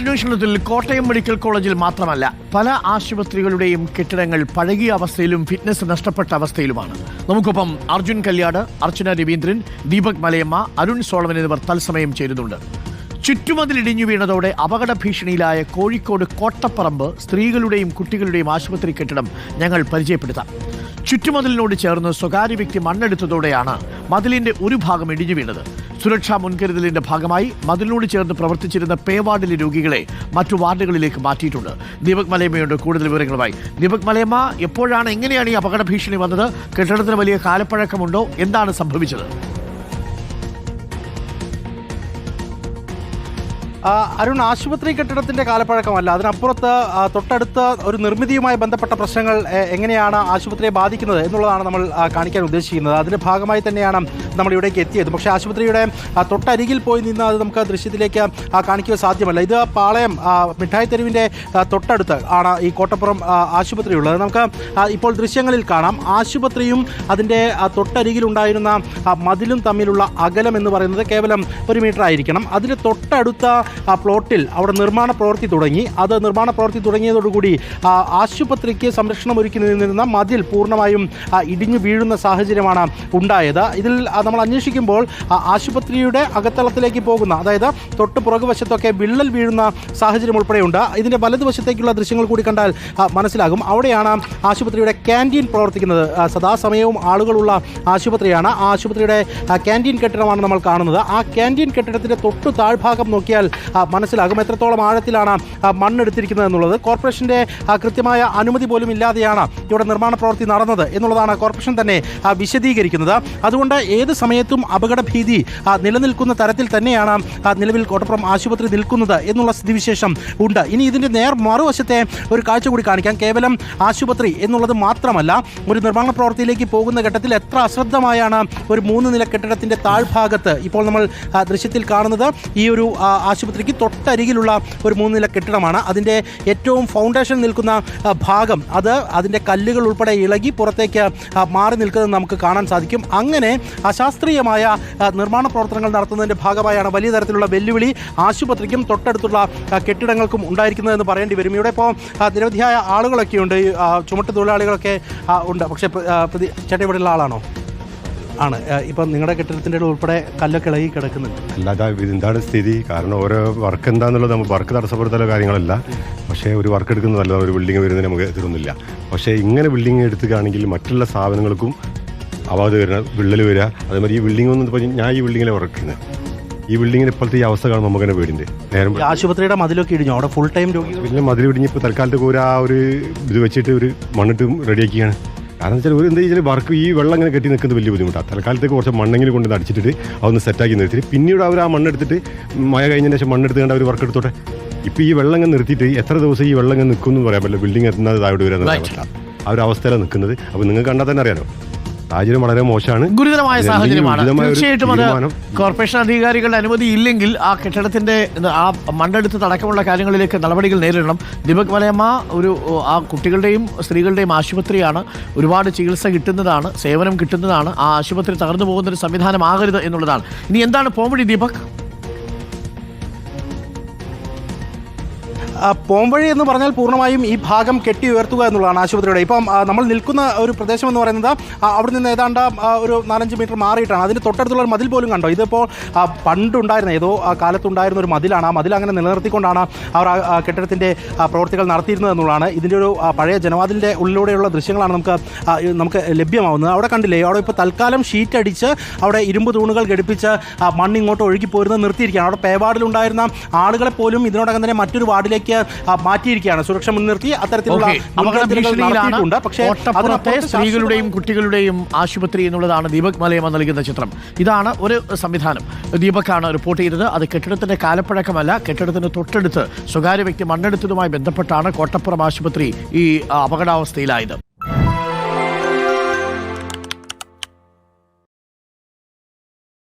അന്വേഷണത്തിൽ കോട്ടയം മെഡിക്കൽ കോളേജിൽ മാത്രമല്ല പല ആശുപത്രികളുടെയും കെട്ടിടങ്ങൾ പഴകിയ അവസ്ഥയിലും ഫിറ്റ്നസ് നഷ്ടപ്പെട്ട അവസ്ഥയിലുമാണ്. നമുക്കൊപ്പം അർജുൻ കല്യാട് അർച്ചന രവീന്ദ്രൻ ദീപക് മലയമ്മ അരുൺ സോളമൻ എന്നിവർ തത്സമയം ചേരുന്നുണ്ട്. ചുറ്റുമതിൽ ഇടിഞ്ഞു വീണതോടെ അപകട ഭീഷണിയിലായ കോഴിക്കോട് കോട്ടപ്പറമ്പ് സ്ത്രീകളുടെയും കുട്ടികളുടെയും ആശുപത്രി കെട്ടിടം ഞങ്ങൾ പരിചയപ്പെടുത്താം. ചുറ്റുമതിലിനോട് ചേർന്ന് സ്വകാര്യ വ്യക്തി മണ്ണെടുത്തതോടെയാണ് മതിലിന്റെ ഒരു ഭാഗം ഇടിഞ്ഞു വീണത്. സുരക്ഷാ മുൻകരുതലിന്റെ ഭാഗമായി മതിലിനോട് ചേർന്ന് പ്രവർത്തിച്ചിരുന്ന പേവാർഡിലെ രോഗികളെ മറ്റു വാർഡുകളിലേക്ക് മാറ്റിയിട്ടുണ്ട്. ദീപക് മലയമ്മയുണ്ട് കൂടുതൽ വിവരങ്ങളുമായി. ദീപക് മലയമ്മ എപ്പോഴാണ് എങ്ങനെയാണ് ഈ അപകട ഭീഷണി വന്നത്? കെട്ടിടത്തിന് വലിയ കാലപ്പഴക്കമുണ്ടോ? എന്താണ് സംഭവിച്ചത്? അരുൺ ആശുപത്രി കെട്ടിടത്തിന്റെ കാലപ്പഴക്കമല്ല. അതിനപ്പുറത്ത് തൊട്ടടുത്ത ഒരു നിർമ്മിതിയുമായി ബന്ധപ്പെട്ട പ്രശ്നങ്ങൾ എങ്ങനെയാണ് ആശുപത്രിയെ ബാധിക്കുന്നത് എന്നുള്ളതാണ് നമ്മൾ കാണിക്കാൻ ഉദ്ദേശിക്കുന്നത്. അതിന്റെ ഭാഗമായി തന്നെയാണ് നമ്മൾ ഇവിടേക്ക് എത്തിയത്. പക്ഷേ ആശുപത്രിയുടെ തൊട്ടരികിൽ പോയി നിന്ന് അത് നമുക്ക് ദൃശ്യത്തിലേക്ക് കാണിക്കുക സാധ്യമല്ല. ഇത് പാളയം മിഠായി തെരുവിന്റെ തൊട്ടടുത്ത് ആണ് ഈ കോട്ടപ്പുറം ആശുപത്രി ഉള്ളത് നമുക്ക് ഇപ്പോൾ ദൃശ്യങ്ങളിൽ കാണാം. ആശുപത്രിയും അതിന്റെ ആ, തൊട്ടരികിലുണ്ടായിരുന്ന മതിലും തമ്മിലുള്ള അകലം എന്ന് പറയുന്നത് കേവലം ഒരു മീറ്റർ ആയിരിക്കണം അതിന് തൊട്ടടുത്ത ആ പ്ലോട്ടിൽ അവിടെ നിർമ്മാണ പ്രവൃത്തി തുടങ്ങി. അത് നിർമ്മാണ പ്രവൃത്തി തുടങ്ങിയതോടുകൂടി ആശുപത്രിക്ക് സംരക്ഷണം ഒരുക്കി നിന്നിരുന്ന മതിൽ പൂർണമായും ഇടിഞ്ഞു വീഴുന്ന സാഹചര്യമാണ് ഉണ്ടായത്. ഇതിൽ നമ്മൾ അന്വേഷിക്കുമ്പോൾ ആശുപത്രിയുടെ അകത്തളത്തിലേക്ക് പോകുന്ന അതായത് തൊട്ട് പുറകുവശത്തൊക്കെ വിള്ളൽ വീഴുന്ന സാഹചര്യം ഉൾപ്പെടെയുണ്ട്. ഇതിന്റെ വലതുവശത്തേക്കുള്ള ദൃശ്യങ്ങൾ കൂടി കണ്ടാൽ മനസ്സിലാകും. അവിടെയാണ് ആശുപത്രിയുടെ ക്യാന്റീൻ പ്രവർത്തിക്കുന്നത്. സദാസമയവും ആളുകളുള്ള ആശുപത്രിയാണ്. ആ ആശുപത്രിയുടെ ക്യാന്റീൻ കെട്ടിടമാണ് നമ്മൾ കാണുന്നത്. ആ ക്യാന്റീൻ കെട്ടിടത്തിന്റെ തൊട്ടു താഴ്ഭാഗം നോക്കിയാൽ മനസ്സിലാകും. എത്രത്തോളം ആഴത്തിലാണ് മണ്ണെടുത്തിരിക്കുന്നത് എന്നുള്ളത്. കോർപ്പറേഷന്റെ കൃത്യമായ അനുമതി പോലും ഇല്ലാതെയാണ് ഇവിടെ നിർമ്മാണ പ്രവൃത്തി നടന്നത് എന്നുള്ളതാണ് കോർപ്പറേഷൻ തന്നെ വിശദീകരിക്കുന്നത്. അതുകൊണ്ട് ഏത് സമയത്തും അപകട ഭീതി നിലനിൽക്കുന്ന തരത്തിൽ തന്നെയാണ് നിലവിൽ കോട്ടപ്പുറം ആശുപത്രി നിൽക്കുന്നത് എന്നുള്ള സ്ഥിതിവിശേഷം ഉണ്ട്. ഇനി ഇതിന്റെ നേർ മറുവശത്തെ ഒരു കാഴ്ച കൂടി കാണിക്കാം. കേവലം ആശുപത്രി എന്നുള്ളത് മാത്രമല്ല ഒരു നിർമ്മാണ പ്രവൃത്തിയിലേക്ക് പോകുന്ന ഘട്ടത്തിൽ എത്ര അശ്രദ്ധമായാണ് ഒരു മൂന്ന് നില കെട്ടിടത്തിന്റെ താഴ്ഭാഗത്ത് ഇപ്പോൾ നമ്മൾ ദൃശ്യത്തിൽ കാണുന്നത്. ഈ ഒരു ആ, ആശുപത്രിക്ക് തൊട്ടരികിലുള്ള ഒരു മൂന്നില നില കെട്ടിടമാണ്. അതിന്റെ ഏറ്റവും ഫൗണ്ടേഷൻ നിൽക്കുന്ന ഭാഗം. അത് അതിന്റെ കല്ലുകൾ ഉൾപ്പെടെ ഇളകി പുറത്തേക്ക് മാറി നിൽക്കുന്നത് നമുക്ക് കാണാൻ സാധിക്കും. അങ്ങനെ അശാസ്ത്രീയമായ നിർമ്മാണ പ്രവർത്തനങ്ങൾ നടത്തുന്നതിന്റെ ഭാഗമായാണ് വലിയ തരത്തിലുള്ള വെല്ലുവിളി ആശുപത്രിക്കും തൊട്ടടുത്തുള്ള കെട്ടിടങ്ങൾക്കും ഉണ്ടായിരിക്കുന്നതെന്ന് പറയേണ്ടി വരും. ഇവിടെ ഇപ്പോൾ നിരവധിയായ ആളുകളൊക്കെ ഉണ്ട് ചുമട്ട് തൊഴിലാളികളൊക്കെ ഉണ്ട്. പക്ഷേ ചേട്ടൻ ഇവിടെയുള്ള ആളാണോ? ആണ്. ഇപ്പം നിങ്ങളുടെ കെട്ടിടത്തിന്റെ ഉൾപ്പെടെ കല്ലൊക്കെ ഇളകി കിടക്കുന്നുണ്ട്. അല്ലാതെ ഇതെന്താണ് സ്ഥിതി? കാരണം ഓരോ വർക്ക് എന്താണെന്നുള്ളത് നമുക്ക് വർക്ക് തടസ്സപ്പെടുത്തുന്ന കാര്യങ്ങളല്ല. പക്ഷേ ഒരു വർക്ക് എടുക്കുന്നതല്ല ഒരു ബിൽഡിംഗ് വരുന്നതിന് നമുക്ക് എതിരൊന്നുമില്ല. പക്ഷേ ഇങ്ങനെ ബിൽഡിംഗ് എടുത്തുകയാണെങ്കിൽ മറ്റുള്ള സ്ഥാപനങ്ങൾക്കും അവാത് വരുന്ന വിള്ളൽ വരിക. അതേമാതിരി ഈ ബിൽഡിംഗ് ഒന്നും ഇപ്പോൾ ഞാൻ ഈ ബിൽഡിങ്ങിലെ വർക്ക് ചെയ്യുന്നത് ഈ ബിൽഡിങ്ങിന് ഇപ്പോഴത്തെ ഈ അവസ്ഥ കാണുമ്പോൾ നമുക്ക് തന്നെ പേടിന്റെ നേരം ആശുപത്രിയുടെ മതിലൊക്കെ ഇടിഞ്ഞു? അവിടെ ഫുൾ ടൈം രോഗി പിന്നെ മതിൽ ഇടിഞ്ഞ് ഇപ്പോൾ തൽക്കാലത്തേക്ക് ഒരു ആ ഒരു ഇത് വെച്ചിട്ട് ഒരു മണ്ണിട്ട് റെഡിയാക്കിയാണ് കാരണം വെച്ചാൽ ഒരു എന്താ വെച്ചാൽ വർക്ക് ഈ വെള്ളം ഇങ്ങനെ കെട്ടി നിൽക്കുന്നത് വലിയ ബുദ്ധിമുട്ടാണ് തൽക്കാലത്തേക്ക് കുറച്ച് മണ്ണെങ്കിലും കൊണ്ട് അടിച്ചിട്ട് അതൊന്ന് സെറ്റാക്കി നിർത്തിയിട്ട് പിന്നീട് അവർ ആ മണ്ണെടുത്തിട്ട് മഴ കഴിഞ്ഞതിന് ശേഷം മണ്ണെടുത്ത് കണ്ട് അവർ വർക്ക് എടുത്തോട്ടെ? ഇപ്പോൾ ഈ വെള്ളം ഇങ്ങനെ നിർത്തിയിട്ട് എത്ര ദിവസം ഈ വെള്ളം ഇങ്ങനെ നിൽക്കും എന്ന് പറയാൻ പറ്റില്ല. ബിൽഡിംഗ് എത്തുന്നത് താഴോട്ട് വരാൻ. പറ്റില്ല. ആ ഒരു അവസ്ഥയിലാണ് നിൽക്കുന്നത് അപ്പോൾ നിങ്ങൾ കണ്ടാൽ തന്നെ അറിയാലോ. സാഹചര്യം വളരെ മോശമാണ്. ഗുരുതരമായ സാഹചര്യമാണ്. തീർച്ചയായിട്ടും അത് കോർപ്പറേഷൻ അധികാരികളുടെ അനുമതി ഇല്ലെങ്കിൽ ആ കെട്ടിടത്തിന്റെ ആ മണ്ണെടുത്ത് തടക്കമുള്ള കാര്യങ്ങളിലേക്ക് നടപടികൾ നേരിടണം. ദീപക് വലയമ്മ ഒരു ആ കുട്ടികളുടെയും സ്ത്രീകളുടെയും ആശുപത്രിയാണ്. ഒരുപാട് ചികിത്സ കിട്ടുന്നതാണ് സേവനം കിട്ടുന്നതാണ്. ആ ആശുപത്രി തകർന്നു പോകുന്ന ഒരു സംവിധാനമാകരുത് എന്നുള്ളതാണ്. ഇനി എന്താണ് പോംവഴി ദീപക്? പോംവഴി എന്ന് പറഞ്ഞാൽ പൂർണമായും ഈ ഭാഗം കെട്ടി ഉയർത്തുക എന്നുള്ളതാണ് ആശുപത്രിയുടെ. ഇപ്പം നമ്മൾ നിൽക്കുന്ന ഒരു പ്രദേശം എന്ന് പറയുന്നത് അവിടെ നിന്ന് ഏതാണ്ട് ഒരു നാലഞ്ച് മീറ്റർ മാറിയിട്ടാണ്. അതിന് തൊട്ടടുത്തുള്ള ഒരു മതിൽ പോലും കണ്ടോ? ഇതിപ്പോൾ പണ്ടുണ്ടായിരുന്ന ഏതോ കാലത്തുണ്ടായിരുന്ന ഒരു മതിലാണ്. ആ മതിൽ അങ്ങനെ നിലനിർത്തിക്കൊണ്ടാണ് അവർ ആ കെട്ടിടത്തിന്റെ പ്രവർത്തികൾ നടത്തിയിരുന്നത് എന്നുള്ളതാണ്. ഇതിന്റെ ഒരു പഴയ ജനവാതിലിന്റെ ഉള്ളിലൂടെയുള്ള ദൃശ്യങ്ങളാണ് നമുക്ക് നമുക്ക് ലഭ്യമാവുന്നത്. അവിടെ കണ്ടില്ലേ അവിടെ ഇപ്പോൾ തൽക്കാലം ഷീറ്റ് അടിച്ച് അവിടെ ഇരുമ്പ് തൂണുകൾ ഘടിപ്പിച്ച് മണ്ണിങ്ങോട്ട് ഒഴുകി പോരുന്നത് നിർത്തിയിരിക്കുകയാണ്. അവിടെ പേവാർഡിലുണ്ടായിരുന്ന ആളുകളെ പോലും ഇതിനോടകം തന്നെ മറ്റൊരു വാർഡിലേക്ക് ആ, മാറ്റിയിരിക്കുകയാണ്. സുരക്ഷ മുൻനിർത്തി അത്തരത്തിലുള്ള പക്ഷേ കോട്ടപ്പുറത്തെ സ്ത്രീകളുടെയും കുട്ടികളുടെയും ആശുപത്രി എന്നുള്ളതാണ് ദീപക് മലയമ്മ നൽകുന്ന ചിത്രം. ഇതാണ് ഒരു സംവിധാനം. ദീപക്കാണ് റിപ്പോർട്ട് ചെയ്തത്. അത് കെട്ടിടത്തിന്റെ കാലപ്പഴക്കമല്ല കെട്ടിടത്തിന് തൊട്ടടുത്ത് സ്വകാര്യ വ്യക്തി മണ്ണെടുത്തതുമായി ബന്ധപ്പെട്ടാണ് കോട്ടപ്പുറം ആശുപത്രി ഈ അപകടാവസ്ഥയിലായത്.